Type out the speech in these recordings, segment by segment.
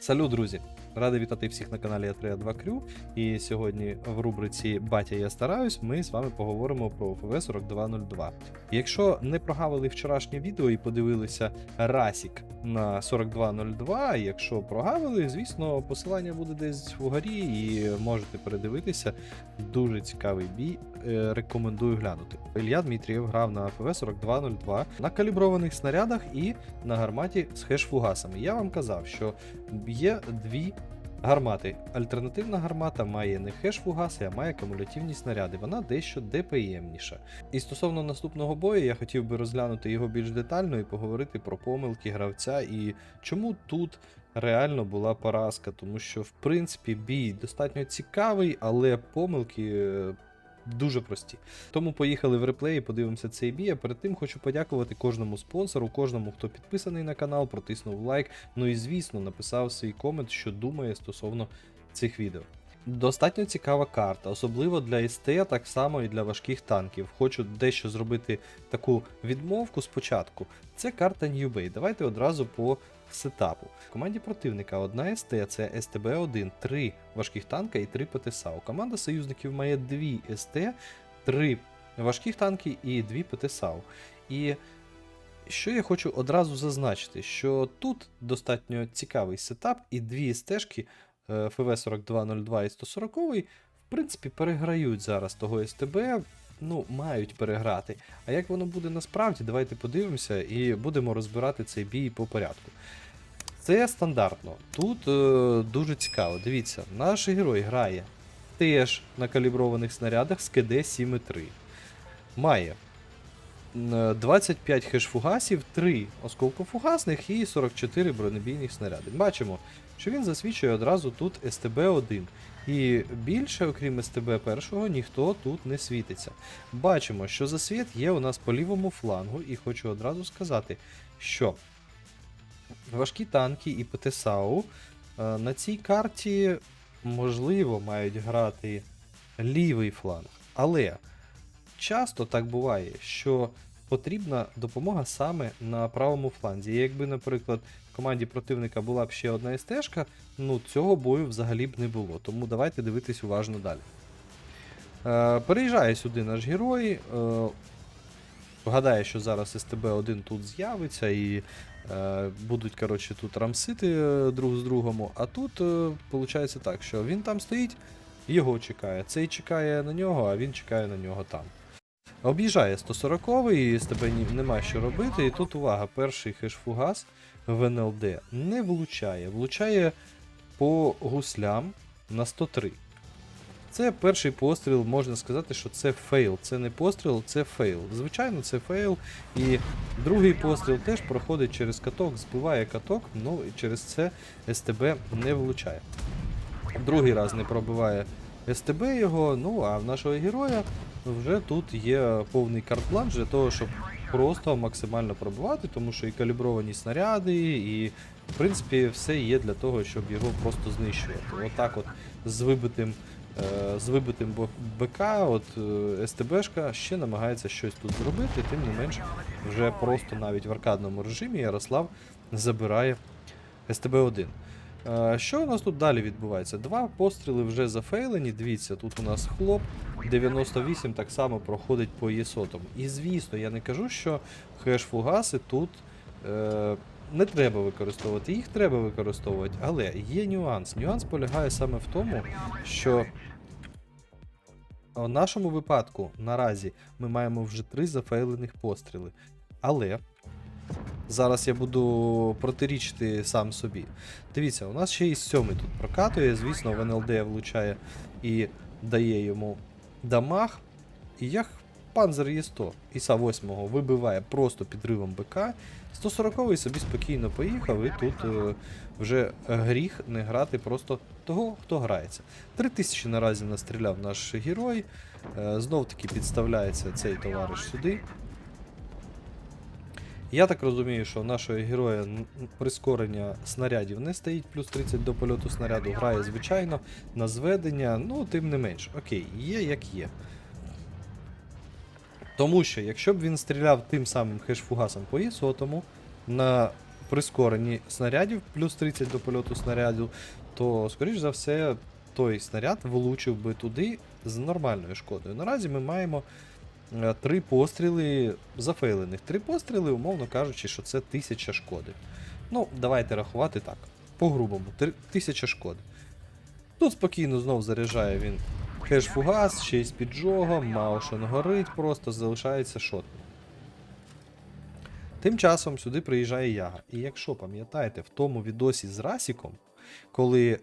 Салют, друзі! Радий вітати всіх на каналі А3А2 Крю. І сьогодні в рубриці Батя я стараюсь ми з вами поговоримо про ФВ 4202. Якщо не прогавили вчорашнє відео і подивилися Расік на 4202, якщо прогавили, звісно, посилання буде десь вгорі і можете передивитися. Дуже цікавий бій. Е, Рекомендую глянути. Ілья Дмитрієв грав на ФВ 4202 на каліброваних снарядах і на гарматі з хеш-фугасами. Я вам казав, що є дві гармати. Альтернативна гармата має не хеш-фугаси, а має кумулятивні снаряди. Вона дещо ДПМніша. І стосовно наступного бою, я хотів би розглянути його більш детально і поговорити про помилки гравця і чому тут. Реально була поразка, тому що в принципі бій достатньо цікавий, але помилки е, дуже прості. Тому поїхали в реплеї, подивимося цей бій. А перед тим хочу подякувати кожному спонсору, кожному, хто підписаний на канал, протиснув лайк. Ну і звісно, написав свій комент, що думає стосовно цих відео. Достатньо цікава карта, особливо для СТ, так само і для важких танків. Хочу дещо зробити таку відмовку спочатку. Це карта Bay. Давайте одразу по сетапу. В команді противника одна СТ це СТБ-1, 3 важких танка і 3 ПТСАУ. Команда союзників має 2 СТ, 3 важких танки і 2 ПТСАУ. І що я хочу одразу зазначити, що тут достатньо цікавий сетап, і дві стежки ФВ-4202 і 140 в принципі переграють зараз того СТБ. Ну, мають переграти. А як воно буде насправді, давайте подивимося і будемо розбирати цей бій по порядку. Це стандартно. Тут е, дуже цікаво. Дивіться, наш герой грає теж на каліброваних снарядах з КД 7,3. Має 25 хеш-фугасів, 3 осколкофугасних і 44 бронебійних снаряди. Бачимо, що він засвідчує одразу тут СТБ-1. І більше, окрім СТБ першого, ніхто тут не світиться. Бачимо, що засвіт є у нас по лівому флангу, і хочу одразу сказати, що важкі танки і ПТСАУ е, на цій карті можливо мають грати лівий фланг. Але часто так буває, що потрібна допомога саме на правому фланзі. І якби, наприклад, в команді противника була б ще одна СТшка, ну цього бою взагалі б не було. Тому давайте дивитись уважно далі. Е, переїжджає сюди наш герой. Е, Гадає, що зараз СТБ-1 тут з'явиться і е, будуть коротше, тут рамсити е, друг з другом. А тут е, виходить так, що він там стоїть, його чекає. Цей чекає на нього, а він чекає на нього там. Об'їжджає 140-й, і з тебе нема що робити. І тут увага, перший хеш-фугас в НЛД не влучає. Влучає по гуслям на 103. Це перший постріл, можна сказати, що це фейл. Це не постріл, це фейл. Звичайно, це фейл. І другий постріл теж проходить через каток, збиває каток, ну і через це СТБ не влучає. Другий раз не пробиває СТБ його, ну а в нашого героя вже тут є повний карт-бланш для того, щоб просто максимально пробивати, тому що і калібровані снаряди, і в принципі все є для того, щоб його просто знищувати. Отак от з вибитим. е, З вибитим БК, от е, СТБшка ще намагається щось тут зробити, тим не менш, вже просто навіть в аркадному режимі Ярослав забирає СТБ-1. Е, Що у нас тут далі відбувається? Два постріли вже зафейлені. Дивіться, тут у нас хлоп 98 так само проходить по ЄСОТам. І звісно, я не кажу, що хеш-фугаси тут е, не треба використовувати. Їх треба використовувати, але є нюанс. Нюанс полягає саме в тому, що в нашому випадку наразі ми маємо вже три зафейлених постріли. Але зараз я буду протирічити сам собі. Дивіться, у нас ще і сьомий тут прокатує. Звісно, в НЛД влучає і дає йому дамаг. І як Панзер Є100 Іса 8 вибиває просто підривом БК. 140-й собі спокійно поїхав, і тут е, вже гріх не грати просто того, хто грається. 3000 наразі настріляв наш герой. Е, знов таки підставляється цей товариш сюди. Я так розумію, що нашого героя прискорення снарядів не стоїть, плюс 30 до польоту снаряду, грає звичайно на зведення, ну тим не менш, окей, є як є. Тому що, якщо б він стріляв тим самим хеш-фугасом по ІСОТому на прискоренні снарядів, плюс 30 до польоту снаряду, то, скоріш за все, той снаряд влучив би туди з нормальною шкодою. Наразі ми маємо три постріли зафейлених. Три постріли, умовно кажучи, що це 1000 шкоди. Ну, давайте рахувати так. По-грубому, 1000 шкоди. Тут спокійно знов заряджає він хеш фугас, ще й з піджогом, Маушен горить, просто залишається шот. Тим часом сюди приїжджає Яга. І якщо пам'ятаєте, в тому відосі з Расіком, коли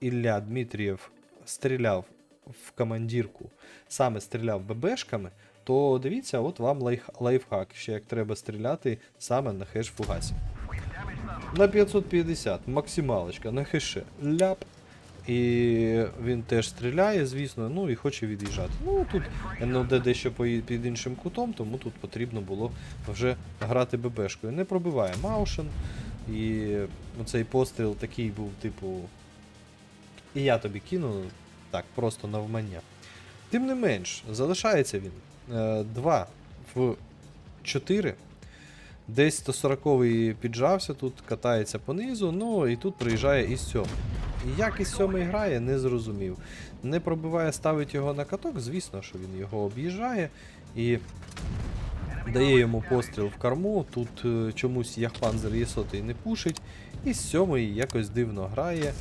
Ілля Дмитрієв стріляв в командірку, саме стріляв ББшками, то дивіться, от вам лайф, лайфхак, ще як треба стріляти саме на хеш фугасі. На 550, максималочка, на хеше. Ляп. І він теж стріляє, звісно, ну і хоче від'їжджати. Ну тут НЛД дещо під іншим кутом, тому тут потрібно було вже грати ББшкою. Не пробиває Маушен. І цей постріл такий був, типу. І я тобі кину так, просто навмання. Тим не менш, залишається він 2 в 4. Десь 140-й піджався тут, катається понизу, ну і тут приїжджає із 7. І як із 7 грає, не зрозумів. Не пробиває, ставить його на каток, звісно, що він його об'їжджає і дає йому постріл в корму. Тут е, чомусь Яхпанзер Єсотий не пушить, і з 7 якось дивно грає.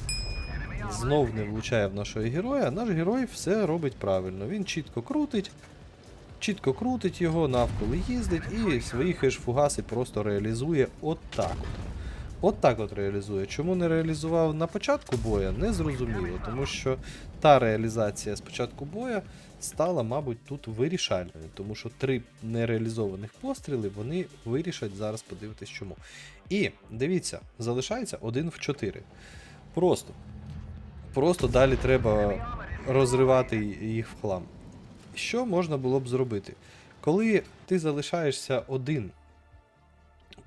Знов не влучає в нашого героя. Наш герой все робить правильно. Він чітко крутить, чітко крутить його, навколо їздить і свої хеш-фугаси просто реалізує отак от. От так от реалізує. Чому не реалізував на початку боя, не зрозуміло, тому що та реалізація з початку боя стала, мабуть, тут вирішальною, тому що три нереалізованих постріли вони вирішать зараз подивитись чому. І дивіться, залишається 1 в 4. Просто. Просто далі треба розривати їх в хлам. Що можна було б зробити? Коли ти залишаєшся один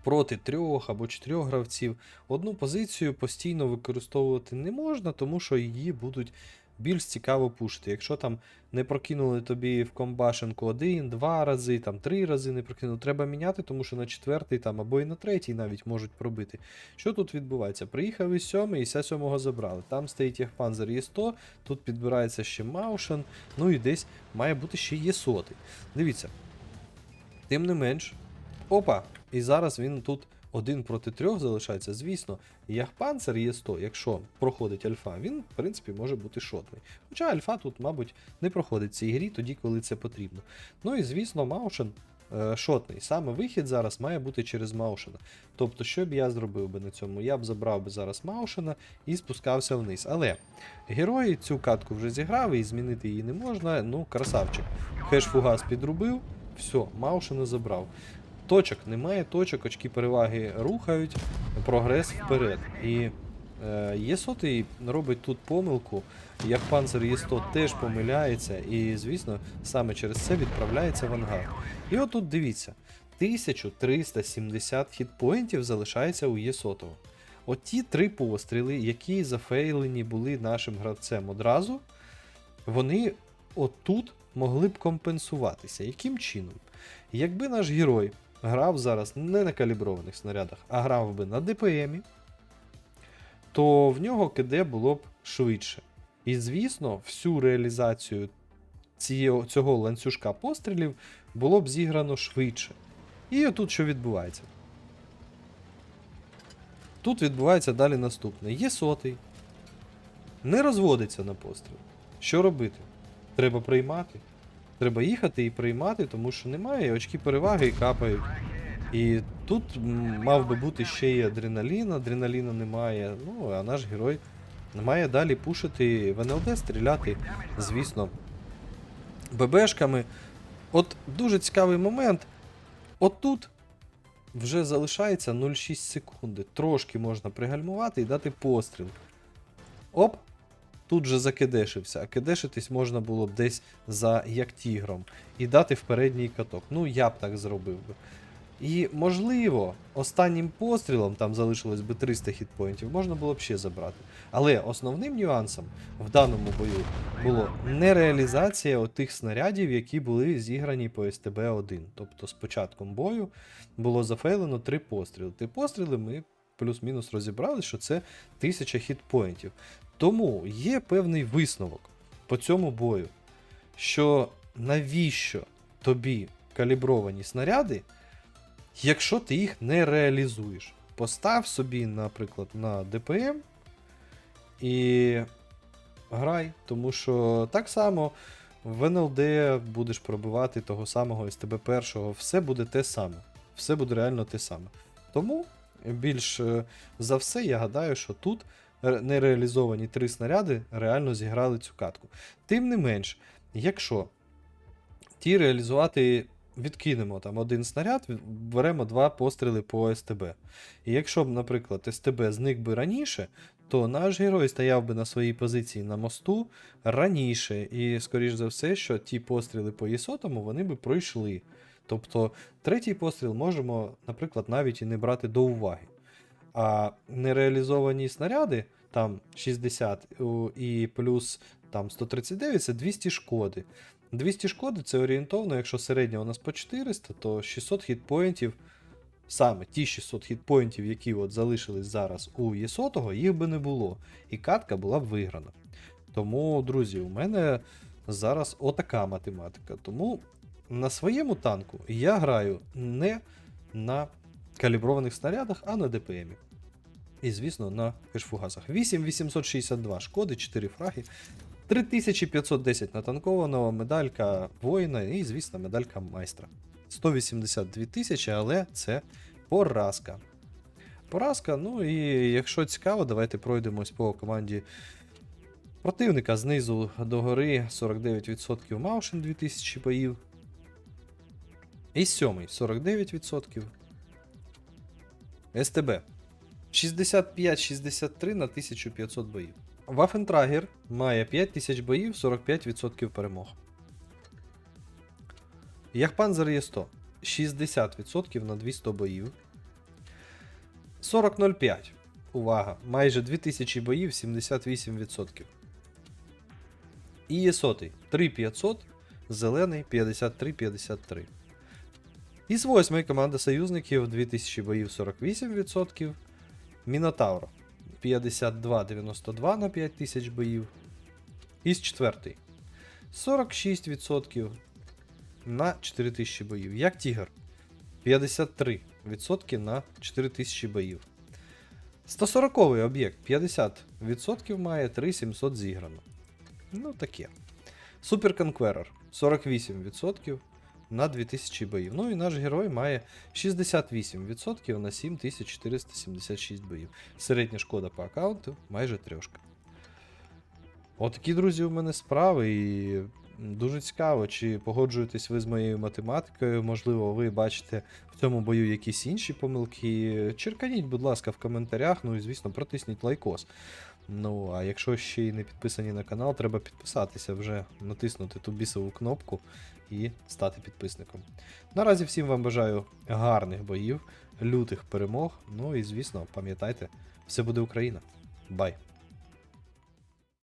проти трьох або чотирьох гравців, одну позицію постійно використовувати не можна, тому що її будуть більш цікаво пушити. Якщо там не прокинули тобі в комбашенку один, два рази, там три рази не прокинули, треба міняти, тому що на четвертий там або і на третій навіть можуть пробити. Що тут відбувається? Приїхав із сьомий, і ся сьомого забрали. Там стоїть Єхпанзер Є100, тут підбирається ще Маушен, ну і десь має бути ще є сотий. Дивіться. Тим не менш, опа! І зараз він тут один проти трьох залишається. Звісно, Яхпанцер є 100, якщо проходить альфа, він, в принципі, може бути шотний. Хоча альфа тут, мабуть, не проходить в цій грі тоді, коли це потрібно. Ну і звісно, Маушен е, шотний. Саме вихід зараз має бути через Маушена. Тобто, що б я зробив би на цьому? Я б забрав би зараз Маушена і спускався вниз. Але герой цю катку вже зіграв і змінити її не можна. Ну, красавчик. Хеш фугас підрубив, все, Маушена забрав. Точок немає, точок, очки переваги рухають, прогрес вперед. І е, Є100 робить тут помилку, як панцир Є100 теж помиляється, і, звісно, саме через це відправляється в ангар. І отут дивіться, 1370 хітпоінтів залишається у Є100. От ті три постріли, які зафейлені були нашим гравцем одразу, вони отут могли б компенсуватися. Яким чином? Якби наш герой грав зараз не на каліброваних снарядах, а грав би на ДПМі, то в нього КД було б швидше. І, звісно, всю реалізацію цієї, цього ланцюжка пострілів було б зіграно швидше. І отут що відбувається? Тут відбувається далі наступне. Є сотий, не розводиться на постріл. Що робити? Треба приймати. Треба їхати і приймати, тому що немає, очки переваги і капають. І тут мав би бути ще й адреналін, адреналіна немає. Ну, а наш герой має далі пушити в НЛД, стріляти, звісно, ББшками. От дуже цікавий момент. От тут вже залишається 0,6 секунди. Трошки можна пригальмувати і дати постріл. Оп! Тут же закидешився, а кидешитись можна було б десь за як тігром і дати в передній каток. Ну, я б так зробив би. І, можливо, останнім пострілом там залишилось би 300 хітпоінтів, можна було б ще забрати. Але основним нюансом в даному бою було не реалізація отих снарядів, які були зіграні по СТБ-1. Тобто з початком бою було зафейлено три постріли. Три постріли ми плюс-мінус розібрали, що це 1000 хітпоінтів. Тому є певний висновок по цьому бою, що навіщо тобі калібровані снаряди, якщо ти їх не реалізуєш. Постав собі, наприклад, на ДПМ і грай, тому що так само в НЛД будеш пробивати того самого СТБ першого, все буде те саме. Все буде реально те саме. Тому більш е, за все, я гадаю, що тут нереалізовані три снаряди реально зіграли цю катку. Тим не менш, якщо ті реалізувати відкинемо там один снаряд, беремо два постріли по СТБ. І якщо б, наприклад, СТБ зник би раніше, то наш герой стояв би на своїй позиції на мосту раніше. І, скоріш за все, що ті постріли по ЄСОТому вони би пройшли. Тобто третій постріл можемо, наприклад, навіть і не брати до уваги. А нереалізовані снаряди, там 60 і плюс там 139 це 200 шкоди. 200 шкоди це орієнтовно, якщо середня у нас по 400, то 600 хітпоінтів, саме ті 600 хітпоінтів, які от залишились зараз у Єсотого, їх би не було. І катка була б виграна. Тому, друзі, у мене зараз отака математика. Тому на своєму танку я граю не на каліброваних снарядах, а на ДПМі. І, звісно, на кешфугасах. 8862 шкоди, 4 фраги, 3510 натанкованого, медалька воїна і, звісно, медалька майстра. 182 тисячі, але це поразка. Поразка, ну і якщо цікаво, давайте пройдемось по команді противника знизу до гори 49% Маушен 2000 боїв. І сьомий 49%. СТБ 65-63 на 1500 боїв. Вафентрагер має 5000 боїв, 45% перемог. Яхпанзер є 100. 60% на 200 боїв. 40.05. Увага! Майже 2000 боїв, 78%. І є сотий 3500, зелений 53-53. Із восьмої команда союзників 2000 боїв 48%. Мінотавр 52-92 на 5000 боїв. Із четвертий 46% на 4000 боїв. Як Тігр 53% на 4000 боїв. 140 об'єкт 50% має 3700 зіграно. Ну таке. Супер Конкверер 48% на 2000 боїв. Ну і наш герой має 68% на 7476 боїв. Середня шкода по аккаунту майже трьошка. Отакі, друзі, у мене справи, і дуже цікаво, чи погоджуєтесь ви з моєю математикою. Можливо, ви бачите в цьому бою якісь інші помилки. Черканіть, будь ласка, в коментарях. Ну і звісно, протисніть лайкос. Ну, а якщо ще й не підписані на канал, треба підписатися вже, натиснути ту бісову кнопку і стати підписником. Наразі всім вам бажаю гарних боїв, лютих перемог. Ну і звісно, пам'ятайте, все буде Україна. Бай!